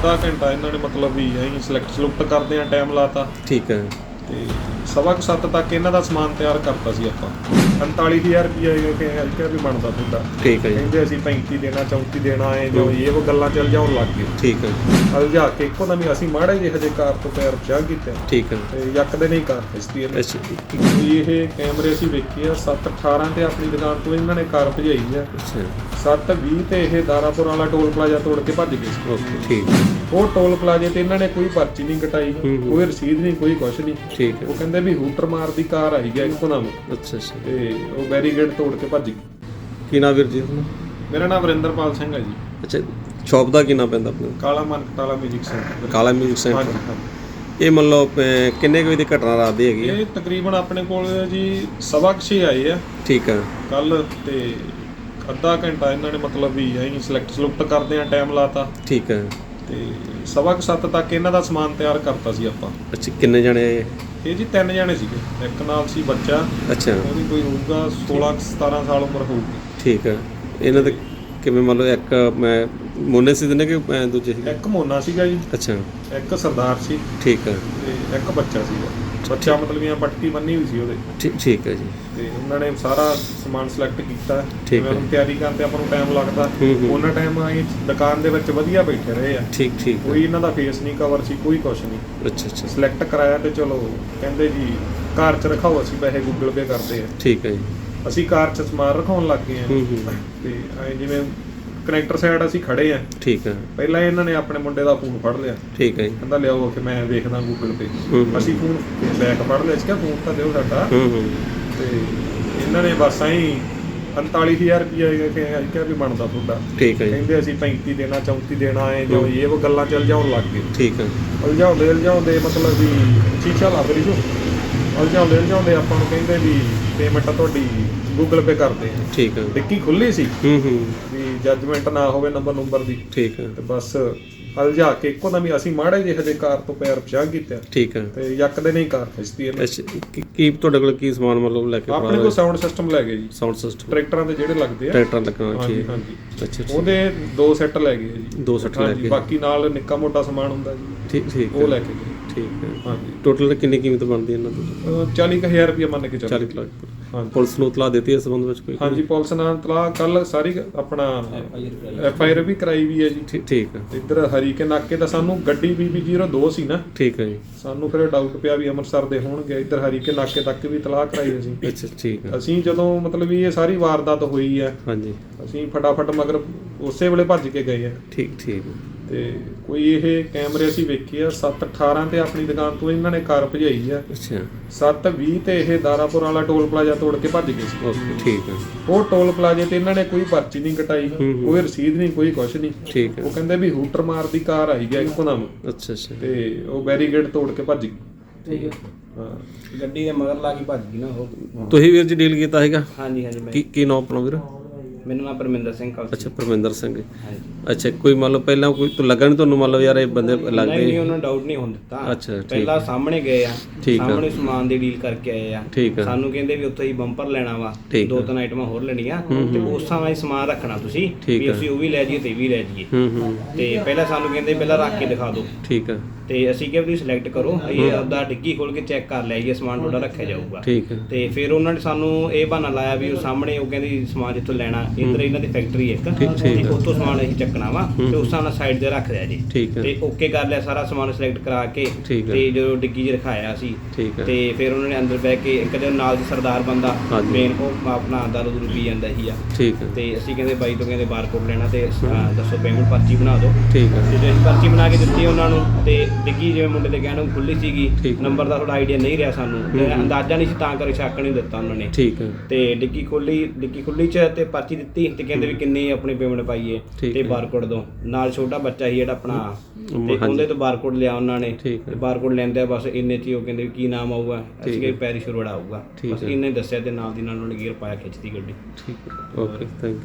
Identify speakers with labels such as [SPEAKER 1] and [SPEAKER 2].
[SPEAKER 1] ਅੱਧਾ ਘੰਟਾ ਇਹਨਾਂ ਨੇ ਮਤਲਬ ਵੀ ਅਸੀਂ ਸਿਲੈਕਟ ਸਲੂਕਟ ਕਰਦੇ ਆ ਟਾਈਮ ਲਾਤਾ।
[SPEAKER 2] ਠੀਕ ਹੈ।
[SPEAKER 1] ਤੇ ਸਵਾ ਕੁ ਸੱਤ ਤੱਕ ਇਹਨਾਂ ਦਾ ਸਮਾਨ ਤਿਆਰ ਕਰਤਾ ਸੀ ਆਪਾਂ। 45000 ਰੁਪਏ ਇਹ ਕਿ ਹਲਕਾ ਵੀ ਬਣਦਾ ਤੁਹਾਡਾ
[SPEAKER 2] ਠੀਕ ਹੈ ਜੀ।
[SPEAKER 1] ਕਹਿੰਦੇ ਅਸੀਂ 35 ਦੇਣਾ 34 ਦੇਣਾ ਹੈ ਜੋ ਇਹ ਉਹ ਗੱਲਾਂ ਚੱਲ ਜਾਉਣ ਲੱਗ ਗਏ
[SPEAKER 2] ਠੀਕ ਹੈ।
[SPEAKER 1] ਅਲਝਾ ਕੇ ਇੱਕੋ ਦਮ ਹੀ ਅਸੀਂ ਮਾੜੇ ਜਿਹੇ ਹਜੇ ਕਾਰ ਤੋਂ ਪੈਰ ਪਛਾਣ ਕੀਤਾ।
[SPEAKER 2] ਠੀਕ ਹੈ।
[SPEAKER 1] ਤੇ ਯੱਕਦੇ ਨਹੀਂ ਕਾਰ ਖਿੱਚਦੀ ਇਹਨੇ
[SPEAKER 2] ਅੱਛਾ
[SPEAKER 1] ਵੀ ਇਹ ਕੈਮਰੇ ਅਸੀਂ ਵੇਖੇ ਆ 718 ਤੇ ਆਪਣੀ ਦੁਕਾਨ ਤੋਂ ਇਹਨਾਂ ਨੇ ਕਾਰ ਭਜਾਈ ਆ।
[SPEAKER 2] ਅੱਛਾ।
[SPEAKER 1] 720 ਤੇ ਇਹ ਦਾਰਾਪੁਰ ਵਾਲਾ ਟੋਲ ਪਲਾਜ਼ਾ ਤੋੜ ਕੇ ਭੱਜ ਗਏ ਸੀ।
[SPEAKER 2] ਓਕੇ ਠੀਕ
[SPEAKER 1] ਉਹ ਟੋਲ ਪਲਾਜ਼ੇ ਤੇ ਇਹਨਾਂ ਨੇ ਕੋਈ ਪਰਚੀ ਨਹੀਂ ਕਟਾਈ
[SPEAKER 2] ਹੂੰ ਹੂੰ।
[SPEAKER 1] ਕੋਈ ਰਸੀਦ ਨਹੀਂ ਕੋਈ ਕੁਛ ਨਹੀਂ।
[SPEAKER 2] ਠੀਕ ਹੈ।
[SPEAKER 1] ਉਹ ਕਹਿੰਦੇ ਵੀ ਹੂਟਰ ਮਾਰਦੀ ਕਾਰ ਆਈ ਗਿਆ ਇੱਕੋ ਨਾਮ
[SPEAKER 2] ਅੱਛਾ ਅੱਛਾ।
[SPEAKER 1] ਤੇ ਉਹ ਬੈਰੀਗੇਡ ਤੋੜ ਕੇ ਭੱਜ ਗਈ
[SPEAKER 2] ਕੀ ਨਾਮ ਵੀਰ ਜੀ
[SPEAKER 1] ਮੇਰਾ ਨਾਮ ਵਰਿੰਦਰਪਾਲ ਸਿੰਘ ਹੈ ਜੀ।
[SPEAKER 2] ਅੱਛਾ ਸ਼ਾਪ ਦਾ ਕੀ ਨਾਮ ਪੈਂਦਾ ਆਪਣਾ?
[SPEAKER 1] Kala Mankatala music centre.
[SPEAKER 2] Kala music
[SPEAKER 1] ਹਾਂਜੀ
[SPEAKER 2] ਸੈਂਟਰ। ਇਹ ਮੰਨ ਲਓ ਕਿੰਨੇ ਕੁ ਵਜੇ ਦੀ ਘਟਨਾ ਰਾਤ ਦੀ ਹੈਗੀ ਹੈ
[SPEAKER 1] ਇਹ ਤਕਰੀਬਨ ਆਪਣੇ ਕੋਲ ਜੀ ਸਵਾ ਕੁ ਛੇ ਆਏ ਆ।
[SPEAKER 2] ਠੀਕ ਹੈ
[SPEAKER 1] ਕੱਲ ਤੇ ਅੱਧਾ ਘੰਟਾ ਇਹਨਾਂ ਨੇ ਮਤਲਬ ਵੀ ਐਂ ਸਿਲੈਕਟ ਸਲੂਕਟ ਕਰਦੇ ਆ ਟਾਈਮ ਲਾਤਾ।
[SPEAKER 2] ਠੀਕ ਹੈ
[SPEAKER 1] ਤੇ ਸਵਾ ਕੁ ਸੱਤ ਤੱਕ ਇਹਨਾਂ ਦਾ ਸਮਾਨ ਤਿਆਰ ਕਰਤਾ ਸੀ ਆਪਾਂ।
[SPEAKER 2] ਅੱਛਾ ਕਿੰਨੇ ਜਣੇ?
[SPEAKER 1] ਇਹ ਜੀ ਤਿੰਨ ਜਣੇ ਸੀਗੇ। ਇੱਕ ਨਾਲ ਸੀ ਬੱਚਾ
[SPEAKER 2] ਅੱਛਾ।
[SPEAKER 1] ਉਹਦੀ ਕੋਈ ਹੋਊਗਾ 16 17 ਸਾਲ ਉਮਰ ਹੋਊਗੀ।
[SPEAKER 2] ਠੀਕ ਹੈ ਇਹਨਾਂ ਦੇ ਕਿਵੇਂ ਮੰਨ ਲਓ ਇੱਕ ਮੈਂ ਮੋਨੇ ਸੀ ਨੇ ਕਿ ਅਹ, ਦੂਜੇ ਸੀ
[SPEAKER 1] ਇੱਕ ਮੋਨਾ ਸੀਗਾ ਜੀ।
[SPEAKER 2] ਅੱਛਾ।
[SPEAKER 1] ਇੱਕ ਸਰਦਾਰ ਸੀ
[SPEAKER 2] ਠੀਕ ਹੈ
[SPEAKER 1] ਤੇ ਇੱਕ ਬੱਚਾ ਸੀਗਾ। ਬੱਚਾ ਮਤਲਬ ਇਹ ਪੱਟੀ ਬੰਨੀ ਹੋਈ ਸੀ ਉਹਦੇ।
[SPEAKER 2] ਠੀਕ ਠੀਕ ਹੈ ਜੀ।
[SPEAKER 1] ਤੇ ਉਹਨਾਂ ਨੇ ਸਾਰਾ ਸਮਾਨ ਸਿਲੈਕਟ ਕੀਤਾ।
[SPEAKER 2] ਠੀਕ ਹੈ।
[SPEAKER 1] ਹੁਣ ਤਿਆਰੀ ਕਰਦੇ ਆਪਾਂ ਨੂੰ ਟਾਈਮ ਲੱਗਦਾ।
[SPEAKER 2] ਹੂੰ ਹੂੰ।
[SPEAKER 1] ਉਹਨਾਂ ਟਾਈਮ ਆਈ ਦੁਕਾਨ ਦੇ ਵਿੱਚ ਵਧੀਆ ਬੈਠੇ ਰਹੇ ਆ।
[SPEAKER 2] ਠੀਕ ਠੀਕ ਹੈ।
[SPEAKER 1] ਕੋਈ ਇਹਨਾਂ ਦਾ ਫੇਸ ਨਹੀਂ ਕਵਰ ਸੀ ਕੋਈ ਕੁਛ ਨਹੀਂ।
[SPEAKER 2] ਅੱਛਾ ਅੱਛਾ।
[SPEAKER 1] ਸਿਲੈਕਟ ਕਰਾਇਆ ਤੇ ਚਲੋ ਕਹਿੰਦੇ ਜੀ ਕਾਰ 'ਚ ਰਖਾਓ ਅਸੀਂ ਪੈਸੇ ਗੂਗਲ ਪੇ ਕਰਦੇ ਆ।
[SPEAKER 2] ਠੀਕ ਹੈ ਜੀ।
[SPEAKER 1] ਅਸੀਂ ਕਾਰ 'ਚ ਸਮਾਨ ਰਖਾਉਣ ਲੱਗ ਗਏ ਆ।
[SPEAKER 2] ਹੂੰ ਹੂੰ।
[SPEAKER 1] ਤੇ ਐ ਜਿਵੇਂ ਕਨੈਕਟਰ ਸਾਈਡ ਅਸੀਂ ਖੜੇ ਆ।
[SPEAKER 2] ਠੀਕ ਹੈ
[SPEAKER 1] ਪਹਿਲਾਂ ਇਹਨਾਂ ਨੇ ਆਪਣੇ ਮੁੰਡੇ ਦਾ ਫੋਨ ਫੜ ਲਿਆ।
[SPEAKER 2] ਠੀਕ ਹੈ ਜੀ।
[SPEAKER 1] ਕਹਿੰਦਾ ਲਿਆਓ ਕਿ ਮੈਂ ਵੇਖਦਾ ਗੂਗਲ ਤੇ। ਅਸੀਂ ਫੋਨ ਬੈਕ ਫੜ ਲਿਆ। ਸੀ ਕਿ ਫੋਨ ਤਾਂ ਦਿਓ ਸਾਡਾ। ਤੇ ਇਹਨਾਂ ਨੇ ਬਸ ਐਂ 45000 ਰੁਪਏ ਕਿ ਕਿਹਾ ਵੀ ਬਣਦਾ ਤੁਹਾਡਾ।
[SPEAKER 2] ਠੀਕ ਹੈ ਜੀ।
[SPEAKER 1] ਕਹਿੰਦੇ ਅਸੀਂ 35 ਦੇਣਾ 34 ਦੇਣਾ ਹੈ। ਜੋ ਇਹ ਉਹ ਗੱਲਾਂ ਚੱਲ ਜਾਉਣ ਲੱਗ ਗਏ।
[SPEAKER 2] ਠੀਕ ਹੈ
[SPEAKER 1] ਉਲਝਾਉਂਦੇ ਉਲਝਾਉਂਦੇ ਮਤਲਬ ਵੀ ਸ਼ੀਸ਼ਾ ਲੱਗ ਰਹੀ ਸੀ। ਉਲਝਾਉਂਦੇ ਉਲਝਾਉਂਦੇ ਆਪਾਂ ਨੂੰ ਕਹਿੰਦੇ ਵੀ ਪੇਮੈਂਟ ਤੁਹਾਡੀ ਗੂਗਲ ਪੇ ਕਰਦੇ ਆ।
[SPEAKER 2] ਠੀਕ ਹੈ
[SPEAKER 1] ਡਿੱਕੀ ਖੁੱਲੀ ਸੀ।
[SPEAKER 2] ਹੂੰ ਹੂੰ।
[SPEAKER 1] ਜੱਜਮੈਂਟ ਨਾ ਹੋਵੇ ਨੰਬਰ ਨੰਬਰ ਦੀ।
[SPEAKER 2] ਠੀਕ ਹੈ।
[SPEAKER 1] ਤੇ ਬਸ ਉਲਝਾ ਕੇ ਇੱਕੋ ਦਮ ਹੀ ਅਸੀਂ ਮਾੜੇ ਜਿਹੇ ਹਜੇ ਕਾਰ ਤੋਂ ਪੈਰ ਪਛਾਣ ਕੀਤਾ।
[SPEAKER 2] ਠੀਕ ਹੈ।
[SPEAKER 1] ਤੇ ਯੱਕਦੇ ਨਹੀਂ ਕਾਰ ਖਿੱਚਦੀ ਇਹਨੇ।
[SPEAKER 2] ਅੱਛਾ ਕੀ- ਤੁਹਾਡੇ ਕੋਲ ਕੀ ਸਮਾਨ ਮਤਲਬ ਲੈ ਕੇ
[SPEAKER 1] ਆਪਣੇ ਕੋਲ ਸਾਊਂਡ ਸਿਸਟਮ ਲੈ ਗਏ ਜੀ।
[SPEAKER 2] ਸਾਊਂਡ ਸਿਸਟਮ
[SPEAKER 1] ਟਰੈਕਟਰਾਂ ਦੇ ਜਿਹੜੇ ਲੱਗਦੇ ਆ।
[SPEAKER 2] ਟਰੈਕਟਰ ਲੱਗਣਾ
[SPEAKER 1] ਹਾਂਜੀ
[SPEAKER 2] ਠੀਕ
[SPEAKER 1] ਹਾਂਜੀ।
[SPEAKER 2] ਅੱਛਾ।
[SPEAKER 1] ਉਹਦੇ ਦੋ ਸੈੱਟ ਲੈ ਗਏ ਜੀ।
[SPEAKER 2] ਦੋ ਸੈੱਟ ਲੈ ਕੇ
[SPEAKER 1] ਬਾਕੀ ਨਾਲ ਨਿੱਕਾ ਮੋਟਾ ਸਮਾਨ ਹੁੰਦਾ ਜੀ।
[SPEAKER 2] ਠੀਕ ਠੀਕ
[SPEAKER 1] ਉਹ ਲੈ ਕੇ ਗਏ।
[SPEAKER 2] ਠੀਕ ਹੈ।
[SPEAKER 1] ਹਾਂਜੀ।
[SPEAKER 2] ਟੋਟਲ ਕਿੰਨੀ ਕੀਮਤ ਬਣਦੀ ਇਹਨਾਂ ਦੀ?
[SPEAKER 1] ਅਹ 40000 ਰੁਪਏ ਮੰਨ ਕੇ ਚੱਲੋ।
[SPEAKER 2] 40 ਲੱਖ। ਪੁਲਿਸ ਨੂੰ ਇਤਲਾਹ ਦਿੱਤੀ ਇਸ ਸੰਬੰਧ ਵਿੱਚ ਕੋਈ?
[SPEAKER 1] ਹਾਂਜੀ ਪੁਲਿਸ ਨਾਲ ਤਲਾ ਕੱਲ ਸਾਰੀ ਆਪਣਾ ਐਫ ਆਈ ਆਰ ਵੀ ਕਰਾਈ ਵੀ ਹੈ ਜੀ।
[SPEAKER 2] ਠੀਕ- ਹੈ।
[SPEAKER 1] ਇੱਧਰ ਹਰੀ ਕੇ ਨਾਕੇ ਦਾ ਸਾਨੂੰ ਗੱਡੀ ਬੀਬੀ 02 ਸੀ ਨਾ।
[SPEAKER 2] ਠੀਕ ਹੈ ਜੀ।
[SPEAKER 1] ਸਾਨੂੰ ਫਿਰ ਡਾਊਟ ਪਿਆ ਵੀ ਅੰਮ੍ਰਿਤਸਰ ਦੇ ਹੋਣਗੇ। ਇੱਧਰ ਹਰੀ ਕੇ ਨਾਕੇ ਤੱਕ ਵੀ ਤਲਾਹ ਕਰਾਈ ਅਸੀਂ।
[SPEAKER 2] ਅੱਛਾ ਠੀਕ ਹੈ।
[SPEAKER 1] ਅਸੀਂ ਜਦੋਂ ਮਤਲਬ ਵੀ ਇਹ ਸਾਰੀ ਵਾਰਦਾਤ ਹੋਈ ਆ
[SPEAKER 2] ਹਾਂਜੀ।
[SPEAKER 1] ਅਸੀਂ ਫਟਾਫਟ ਮਗਰ ਉਸੇ ਵੇਲੇ ਭੱਜ ਕੇ ਗਏ ਆ।
[SPEAKER 2] ਠੀਕ ਠੀਕ
[SPEAKER 1] ਤੇ ਕੋਈ ਇਹ ਕੈਮਰੇ ਅਸੀਂ ਵੇਖੇ ਆ 718 ਤੇ ਆਪਣੀ ਦੁਕਾਨ ਤੋਂ ਇਹਨਾਂ ਨੇ ਕਾਰ ਭਜਾਈ ਆ।
[SPEAKER 2] ਅੱਛਾ।
[SPEAKER 1] 720 ਤੇ ਇਹ ਦਾਰਾਪੁਰ ਵਾਲਾ ਟੋਲ ਪਲਾਜ਼ਾ ਤੋੜ ਕੇ ਭੱਜ ਗਏ ਸੀ।
[SPEAKER 2] ਓਕੇ ਠੀਕ ਹੈ
[SPEAKER 1] ਉਹ ਟੋਲ ਪਲਾਜ਼ੇ ਤੇ ਇਹਨਾਂ ਨੇ ਕੋਈ ਪਰਚੀ ਨਹੀਂ ਕਟਾਈ। ਕੋਈ ਰਸੀਦ ਨਹੀਂ ਕੋਈ ਕੁਛ ਨਹੀਂ।
[SPEAKER 2] ਠੀਕ ਹੈ
[SPEAKER 1] ਉਹ ਕਹਿੰਦੇ ਵੀ ਹੂਟਰ ਮਾਰਦੀ ਕਾਰ ਆਈ ਗਿਆ ਇੱਕੋ ਦਮ।
[SPEAKER 2] ਅੱਛਾ ਅੱਛਾ।
[SPEAKER 1] ਤੇ ਉਹ ਬੈਰੀਗੇਡ ਤੋੜ ਕੇ ਭੱਜ ਗਈ।
[SPEAKER 3] ਠੀਕ ਹੈ
[SPEAKER 1] ਹਾਂ।
[SPEAKER 3] ਗੱਡੀ ਦੇ ਮਗਰ ਲਾ ਕੇ ਭੱਜ ਗਈ ਨਾ ਉਹ।
[SPEAKER 2] ਤੁਸੀਂ ਵੀਰ ਜੀ ਡੀਲ ਕੀਤਾ ਹੈਗਾ
[SPEAKER 3] ਹਾਂਜੀ ਹਾਂਜੀ ਮੈਂ
[SPEAKER 2] ਕੀ ਕੀ ਨਾਮ ਆਪਣਾ ਵੀਰ?
[SPEAKER 3] ਮੈਨੂੰ ਨਾਮ ਪਰਮਿੰਦਰ ਸਿੰਘ ਕਲਸੀ
[SPEAKER 2] ਅੱਛਾ ਪਰਮਿੰਦਰ ਸਿੰਘ।
[SPEAKER 3] ਹਾਂਜੀ।
[SPEAKER 2] ਅੱਛਾ ਕੋਈ ਮੰਨ ਲਓ ਪਹਿਲਾਂ ਕੋਈ ਤੋਂ ਲੱਗਾ ਨਹੀਂ ਤੁਹਾਨੂੰ ਮੰਨ ਲਓ ਯਾਰ ਇਹ ਬੰਦੇ
[SPEAKER 3] ਨਹੀਂ ਨਹੀਂ
[SPEAKER 2] ਲੱਗਦੇ
[SPEAKER 3] ਉਹਨਾਂ ਡਾਊਟ ਨਹੀਂ ਹੋਣ ਦਿੱਤਾ।
[SPEAKER 2] ਅੱਛਾ, ਠੀਕ
[SPEAKER 3] ਪਹਿਲਾਂ ਸਾਹਮਣੇ ਗਏ ਆ
[SPEAKER 2] ਠੀਕ ਆ।
[SPEAKER 3] ਸਾਹਮਣੇ ਸਮਾਨ ਦੀ ਡੀਲ ਕਰਕੇ ਆਏ ਆ।
[SPEAKER 2] ਠੀਕ ਹੈ
[SPEAKER 3] ਸਾਨੂੰ ਕਹਿੰਦੇ ਵੀ ਉੱਥੇ ਹੀ ਬੰਪਰ ਲੈਣਾ ਵਾ
[SPEAKER 2] ਠੀਕ
[SPEAKER 3] ਦੋ
[SPEAKER 2] ਆ।
[SPEAKER 3] ਤਿੰਨ ਆਈਟਮਾਂ ਹੋਰ ਲੈਣੀਆਂ। ਤੇ ਉਸ ਥਾਂ ਹੀ ਸਮਾਨ ਰੱਖਣਾ ਤੁਸੀਂ
[SPEAKER 2] ਠੀਕ
[SPEAKER 3] ਵੀ
[SPEAKER 2] ਆ।
[SPEAKER 3] ਅਸੀਂ ਉਹ ਵੀ ਲੈ ਜਾਈਏ ਤੇ ਇਹ ਵੀ ਲੈ ਜਾਈਏ।
[SPEAKER 2] ਹੂੰ ਹੂੰ।
[SPEAKER 3] ਤੇ ਪਹਿਲਾਂ ਸਾਨੂੰ ਕਹਿੰਦੇ ਪਹਿਲਾਂ ਰੱਖ ਕੇ ਦਿਖਾ ਦਿਓ।
[SPEAKER 2] ਠੀਕ ਹੈ
[SPEAKER 3] ਤੇ ਅਸੀਂ ਕਿਹਾ ਵੀ ਸਿਲੈਕਟ ਕਰੋ ਇਹ ਆਪਦਾ ਡਿੱਗੀ ਖੋਲ ਕੇ ਚੈੱਕ ਕਰ ਲਿਆ ਸਮਾਨ ਤੁਹਾਡਾ ਰੱਖਿਆ ਜਾਊਗਾ।
[SPEAKER 2] ਠੀਕ ਹੈ
[SPEAKER 3] ਤੇ ਫਿਰ ਉਹਨਾਂ ਨੇ ਸਾਨੂੰ ਇਹ ਬਹਾਨਾ ਲਾਇਆ ਵੀ ਉਹ ਸਾਹਮਣੇ ਉਹ ਕਹਿੰਦੀ ਸਮਾਨ ਜਿੱਥੋਂ ਲੈਣਾ ਇੱਧਰ ਇਹਨਾਂ ਦੀ ਫੈਕਟਰੀ ਇੱਕ ਤੇ। ਉੱਥੋਂ ਸਮਾਨ ਅਸੀਂ ਚੱਕਣਾ ਵਾ। ਤੇ ਉਸ ਨਾਲ ਸਾਈਡ ਤੇ ਰੱਖ ਲਿਆ ਜੀ
[SPEAKER 2] ਠੀਕ ਹੈ
[SPEAKER 3] ਤੇ ਓਕੇ ਕਰ ਲਿਆ ਸਾਰਾ ਸਮਾਨ ਸਿਲੈਕਟ ਕਰਾ ਕੇ। ਤੇ ਜਦੋਂ ਡਿੱਗੀ 'ਚ ਰਖਾਇਆ ਸੀ ਤੇ ਫਿਰ ਉਹਨਾਂ ਨੇ ਅੰਦਰ ਬਹਿ ਕੇ ਇੱਕ ਦੇ ਨਾਲ ਦੀ ਸਰਦਾਰ ਬੰਦਾ। ਮੇਨ ਉਹ ਆਪਣਾ ਦਾਰੂ ਦੂਰੂ ਪੀ ਜਾਂਦਾ ਹੀ ਆ
[SPEAKER 2] ਠੀਕ ਹੈ
[SPEAKER 3] ਤੇ ਅਸੀਂ ਕਹਿੰਦੇ ਬਾਈ ਤੋਂ ਕਹਿੰਦੇ ਬਾਰਕੋਡ ਲੈਣਾ ਤੇ ਦੱਸੋ ਪੇਮੈਂਟ ਪਰਚੀ ਬਣਾ ਦਿਓ
[SPEAKER 2] ਠੀਕ ਹੈ
[SPEAKER 3] ਤੇ ਅਸੀਂ ਪਰਚੀ ਬਣਾ ਕੇ ਦਿੱਤੀ ਉਹਨਾਂ ਨੂੰ ਤੇ ਡਿੱਗੀ ਜਿਵੇਂ ਮੁੰਡੇ ਦੇ ਕਹਿਣ ਨੂੰ ਖੁੱਲੀ ਸੀਗੀ। ਨੰਬਰ ਦਾ ਥੋੜਾ ਆਈਡੀਆ ਨਹੀਂ ਰਿਹਾ ਸਾਨੂੰ। ਅੰਦਾਜ਼ਾ ਨਹੀਂ ਸੀ ਤਾਂ ਕਰਕੇ ਸ਼ੱਕ ਨਹੀਂ ਦਿੱਤਾ ਉਹਨਾਂ ਨੇ
[SPEAKER 2] ਠੀਕ ਹੈ
[SPEAKER 3] ਤੇ ਡਿੱਗੀ ਖੋਲੀ ਡਿੱਗੀ ਖੁੱਲੀ ਚ ਤੇ ਪਰਚੀ ਦਿੱਤੀ ਤੇ ਕਹਿੰਦੇ ਵੀ ਕਿੰਨੀ ਆਪਣੀ ਪੇਮੈਂਟ ਪਾਈਏ
[SPEAKER 2] ਠੀਕ
[SPEAKER 3] ਤੇ। ਬਾਰਕੋਡ ਦੋ ਨਾਲ ਛੋਟਾ ਬੱਚਾ ਸੀ ਜਿਹੜਾ ਆਪਣਾ ਤੇ। ਉਹਦੇ ਤੋਂ ਬਾਰਕੋਡ ਲਿਆ ਉਹਨਾਂ ਨੇ। ਤੇ ਬਾਰਕੋਡ ਲੈਂਦੇ ਆ ਬਸ ਇੰਨੇ ਚ ਹੀ ਉਹ ਕਹਿੰਦੇ ਵੀ ਕੀ ਨਾਮ ਆਊਗਾ ਅਸੀਂ। ਕਿ ਪੈਰਿਸ਼ ਰੋਡ ਆਊਗਾ ਬਸ। ਇੰਨੇ ਦੱਸਿਆ ਤੇ ਨਾਲ ਦੀ ਨਾਲ ਉਹਨੇ ਗੇਅਰ ਪਾਇਆ ਖਿੱਚਦੀ ਗੱਡੀ
[SPEAKER 2] ਠੀਕ ਓਕੇ ਥੈਂਕ ਯੂ